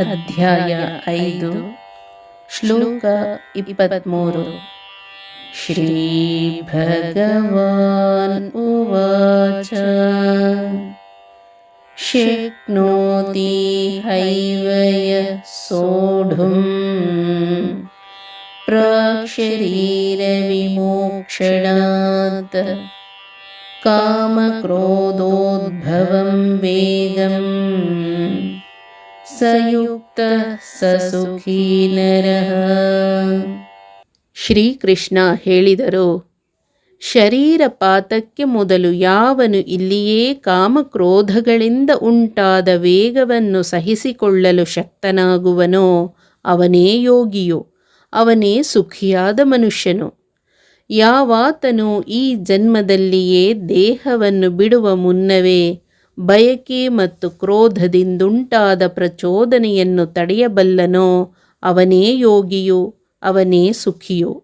ಅಧ್ಯಾಯ ಐದು ಶ್ಲೋಕ ಇಪ್ಪತ್ತ್ಮೂರು ಶ್ರೀ ಭಗವಾನ್ ಉವಾಚ ಶಕ್ನೋತಿ ಹೈವಯ ಸೋಢುಂ ಪ್ರಾಕ್ಷರೀರವಿಮೋಕ್ಷಣಾತ್ कामक्रोधोद्भवं वेगम् ಸಯುಕ್ತ ನರಃ ಶ್ರೀಕೃಷ್ಣ ಹೇಳಿದರು ಶರೀರ ಪಾತಕ್ಕೆ ಮೊದಲು ಯಾವನು ಇಲ್ಲಿಯೇ ಕಾಮಕ್ರೋಧಗಳಿಂದ ಉಂಟಾದ ವೇಗವನ್ನು ಸಹಿಸಿಕೊಳ್ಳಲು ಶಕ್ತನಾಗುವನೋ ಅವನೇ ಯೋಗಿಯು, ಅವನೇ ಸುಖಿಯಾದ ಮನುಷ್ಯನು. ಯಾವಾತನು ಈ ಜನ್ಮದಲ್ಲಿಯೇ ದೇಹವನ್ನು ಬಿಡುವ ಮುನ್ನವೇ ಬಯಕೆ ಮತ್ತು ಕ್ರೋಧದಿಂದುಂಟಾದ ಪ್ರಚೋದನೆಯನ್ನು ತಡೆಯಬಲ್ಲನೋ ಅವನೇ ಯೋಗಿಯು, ಅವನೇ ಸುಖಿಯು.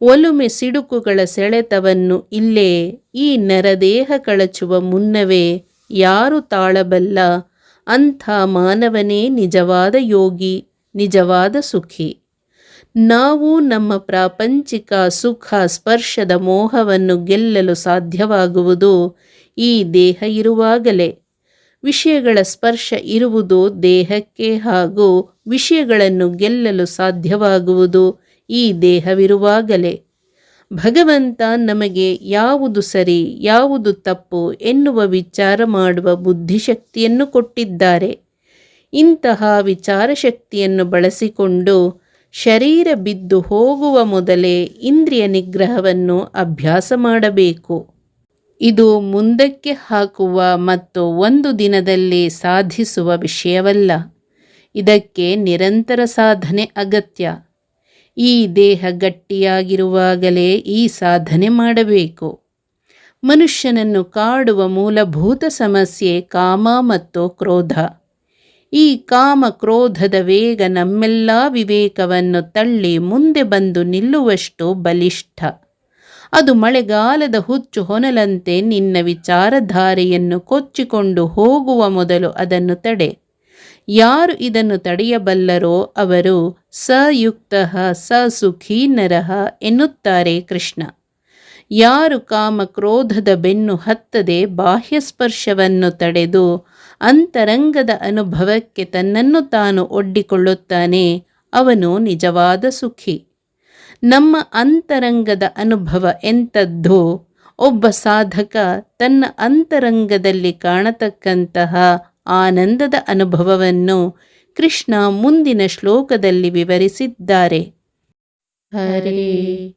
ಒಲುಮೆ ಸಿಡುಕುಗಳ ಸೆಳೆತವನ್ನು ಇಲ್ಲೇ, ಈ ನರದೇಹ ಕಳಚುವ ಮುನ್ನವೇ ಯಾರು ತಾಳಬಲ್ಲ? ಅಂಥ ಮಾನವನೇ ನಿಜವಾದ ಯೋಗಿ, ನಿಜವಾದ ಸುಖಿ. ನಾವು ನಮ್ಮ ಪ್ರಾಪಂಚಿಕ ಸುಖ ಸ್ಪರ್ಶದ ಮೋಹವನ್ನು ಗೆಲ್ಲಲು ಸಾಧ್ಯವಾಗುವುದು ಈ ದೇಹ ಇರುವಾಗಲೇ. ವಿಷಯಗಳ ಸ್ಪರ್ಶ ಇರುವುದು ದೇಹಕ್ಕೆ ಹಾಗೂ ವಿಷಯಗಳನ್ನು ಗೆಲ್ಲಲು ಸಾಧ್ಯವಾಗುವುದು ಈ ದೇಹವಿರುವಾಗಲೇ. ಭಗವಂತ ನಮಗೆ ಯಾವುದು ಸರಿ, ಯಾವುದು ತಪ್ಪು ಎನ್ನುವ ವಿಚಾರ ಮಾಡುವ ಬುದ್ಧಿಶಕ್ತಿಯನ್ನು ಕೊಟ್ಟಿದ್ದಾರೆ. ಇಂತಹ ವಿಚಾರ ಶಕ್ತಿಯನ್ನು ಬಳಸಿಕೊಂಡು ಶರೀರ ಬಿದ್ದು ಹೋಗುವ ಮೊದಲೇ ಇಂದ್ರಿಯ ನಿಗ್ರಹವನ್ನು ಅಭ್ಯಾಸ ಮಾಡಬೇಕು. ಇದು ಮುಂದಕ್ಕೆ ಹಾಕುವ ಮತ್ತು ಒಂದು ದಿನದಲ್ಲಿ ಸಾಧಿಸುವ ವಿಷಯವಲ್ಲ. ಇದಕ್ಕೆ ನಿರಂತರ ಸಾಧನೆ ಅಗತ್ಯ. ಈ ದೇಹ ಗಟ್ಟಿಯಾಗಿರುವಾಗಲೇ ಈ ಸಾಧನೆ ಮಾಡಬೇಕು. ಮನುಷ್ಯನನ್ನು ಕಾಡುವ ಮೂಲಭೂತ ಸಮಸ್ಯೆ ಕಾಮ ಮತ್ತು ಕ್ರೋಧ. ಈ ಕಾಮ ಕ್ರೋಧದ ವೇಗ ನಮ್ಮೆಲ್ಲ ವಿವೇಕವನ್ನು ತಳ್ಳಿ ಮುಂದೆ ಬಂದು ನಿಲ್ಲುವಷ್ಟು ಬಲಿಷ್ಠ. ಅದು ಮಳೆಗಾಲದ ಹುಚ್ಚು ಹೊನಲಂತೆ ನಿನ್ನ ವಿಚಾರಧಾರೆಯನ್ನು ಕೊಚ್ಚಿಕೊಂಡು ಹೋಗುವ ಮೊದಲು ಅದನ್ನು ತಡೆ. ಯಾರು ಇದನ್ನು ತಡೆಯಬಲ್ಲರೋ ಅವರು ಸಯುಕ್ತ ಸುಖೀ ನರಹ ಎನ್ನುತ್ತಾರೆ ಕೃಷ್ಣ. ಯಾರು ಕಾಮ ಕ್ರೋಧದ ಬೆನ್ನು ಹತ್ತದೆ ಬಾಹ್ಯ ಸ್ಪರ್ಶವನ್ನು ತಡೆದು ಅಂತರಂಗದ ಅನುಭವಕ್ಕೆ ತನ್ನನ್ನು ತಾನು ಒಡ್ಡಿಕೊಳ್ಳುತ್ತಾನೆ, ಅವನು ನಿಜವಾದ ಸುಖಿ. ನಮ್ಮ ಅಂತರಂಗದ ಅನುಭವ ಎಂಥದ್ದು? ಒಬ್ಬ ಸಾಧಕ ತನ್ನ ಅಂತರಂಗದಲ್ಲಿ ಕಾಣತಕ್ಕಂತಹ ಆನಂದದ ಅನುಭವವನ್ನು ಕೃಷ್ಣ ಮುಂದಿನ ಶ್ಲೋಕದಲ್ಲಿ ವಿವರಿಸಿದ್ದಾರೆ. ಹರೇ